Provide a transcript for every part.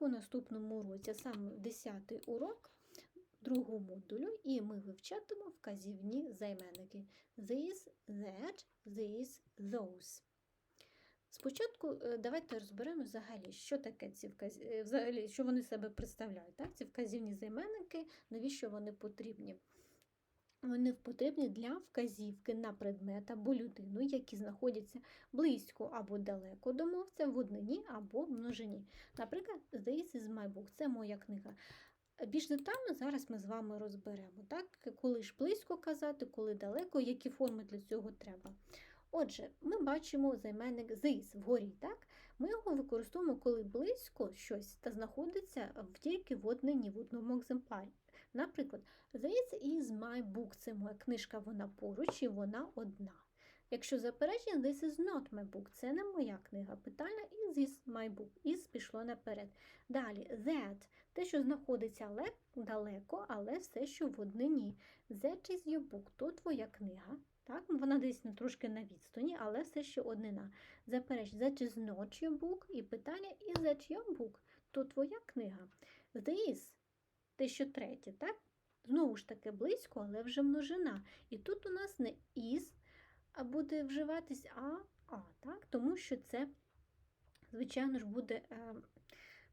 у наступному уроці, саме 10 урок другого модулю, і ми вивчатимемо вказівні займенники this, that, this, those. Спочатку е, давайте розберемо взагалі, що таке ці вказ... е, взагалі, що вони себе представляють. Так? Ці вказівні займенники, навіщо вони потрібні? Вони потрібні для вказівки на предмет або людину, які знаходяться близько або далеко до мовця в однині або множині. Наприклад, This is my book – це моя книга. Більш детально зараз ми з вами розберемо, так? коли ж близько казати, коли далеко, які форми для цього треба. Отже, ми бачимо займенник this вгорі. Так? Ми його використовуємо, коли близько щось та знаходиться в- тільки в однині, в одному екземпларі. Наприклад, This is my book, це моя книжка, вона поруч і вона одна. Якщо заперечення, this is not my book, це не моя книга. Питання is this my book. Is пішло наперед. Далі, that, те, що знаходиться ле- далеко, але все, що в однині. That is your book, то твоя книга. Так, вона десь трошки на відстані, але все ще однина. Заперечення, that is not your book. І питання is that your book, то твоя книга. This, те, що третє, так? Знову ж таки близько, але вже множина. І тут у нас не is, буде вживатись а, а, так? тому що це, звичайно ж, буде е,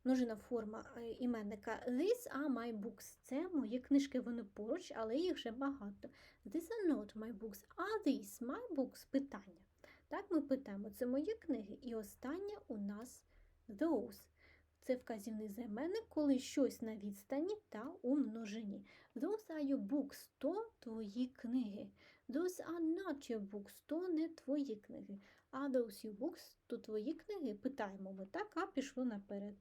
множина форма е, іменника. These are my books. Це мої книжки, вони поруч, але їх вже багато. These are not my books. Are these my books? Питання. Так, ми питаємо, це мої книги. І останнє у нас those. Це вказівний займенник, коли щось на відстані та у множині. Those are your books, то твої книги. Those are not your books, то не твої книги. Are those your books, то твої книги? Питаємо ми так, а пішло наперед.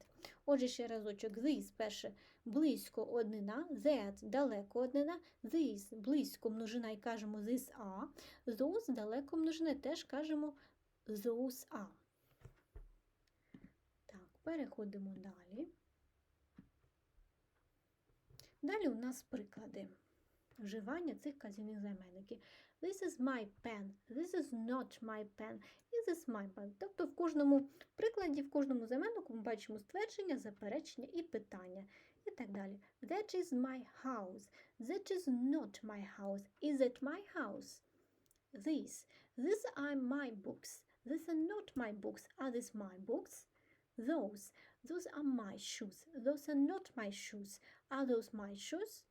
Отже, ще разочок. This, перше, близько однина, that, далеко однина, this, близько множина і кажемо this are, those, далеко множина, теж кажемо those are. Переходимо далі. Далі у нас приклади вживання цих казівних займенників. This is my pen, this is not my pen, this is my pen. Тобто в кожному прикладі, в кожному займеннику ми бачимо ствердження, заперечення і питання. І так далі. That is my house. That is not my house. Is it my house? This. These are my books. These are not my books. Are these my books? Those. Those are my shoes. Those are not my shoes. Are those my shoes?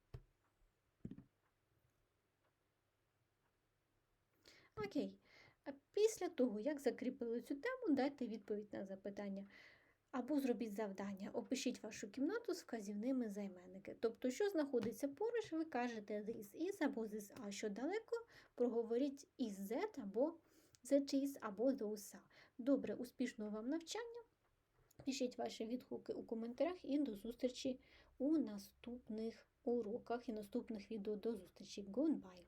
Окей. Після того, як закріпили цю тему, дайте відповідь на запитання. Або зробіть завдання, опишіть вашу кімнату з вказівними займенники. Тобто, що знаходиться поруч, ви кажете this is або this are. Що далеко, проговоріть is that або that is або those are. Добре, успішного вам навчання. Пишіть ваші відгуки у коментарях і до зустрічі у наступних уроках і наступних відео. До зустрічі. Goodbye!